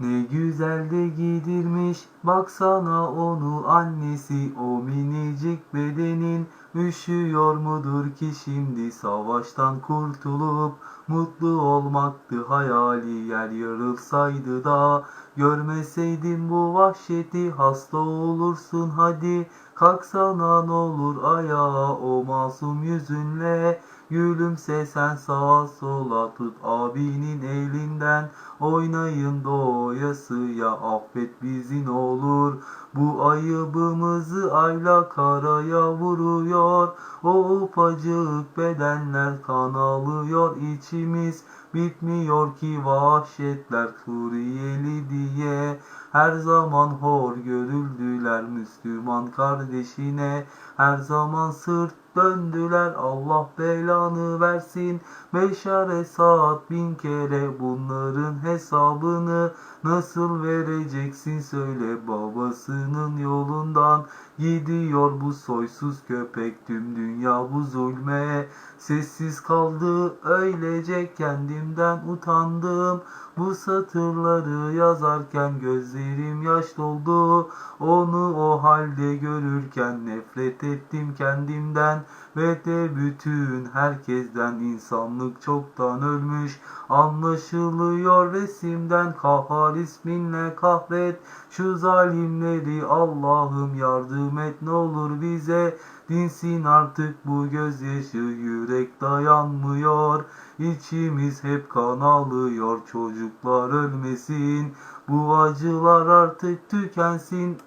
Ne güzel de giydirmiş. Baksana onu annesi o minicik bedenin. Üşüyor mudur ki şimdi savaştan kurtulup Mutlu olmaktı hayali yer yarılsaydı da. Görmeseydin bu vahşeti hasta olursun hadi. Kalksana ne olur ayağa o masum yüzünle Gülümse sen sağa sola tut abinin elinden. Oynayın doyasıya affet bizi ne olur. Bu ayıbımızı ayla karaya vuruyor. O ufacık bedenler kan alıyor içimiz Bitmiyor ki vahşetler Suriyeli diye. Her zaman hor görüldüler Müslüman kardeşine. Her zaman sırt döndüler Allah belanı versin. Beşare saat bin kere bunların hesabını Nasıl vereceksin söyle babasının yolundan Gidiyor bu soysuz köpek tüm dünya bu zulme. Sessiz kaldı öylece kendimden utandım. Bu satırları yazarken gözlerim yaş doldu. Onu halde görürken nefret ettim kendimden Ve de bütün herkesten insanlık çoktan ölmüş. Anlaşılıyor resimden kahhar isminle kahret. Şu zalimleri Allah'ım yardım et ne olur bize. Dinsin artık bu gözyaşı yürek dayanmıyor. İçimiz hep kan alıyor çocuklar ölmesin. Bu acılar artık tükensin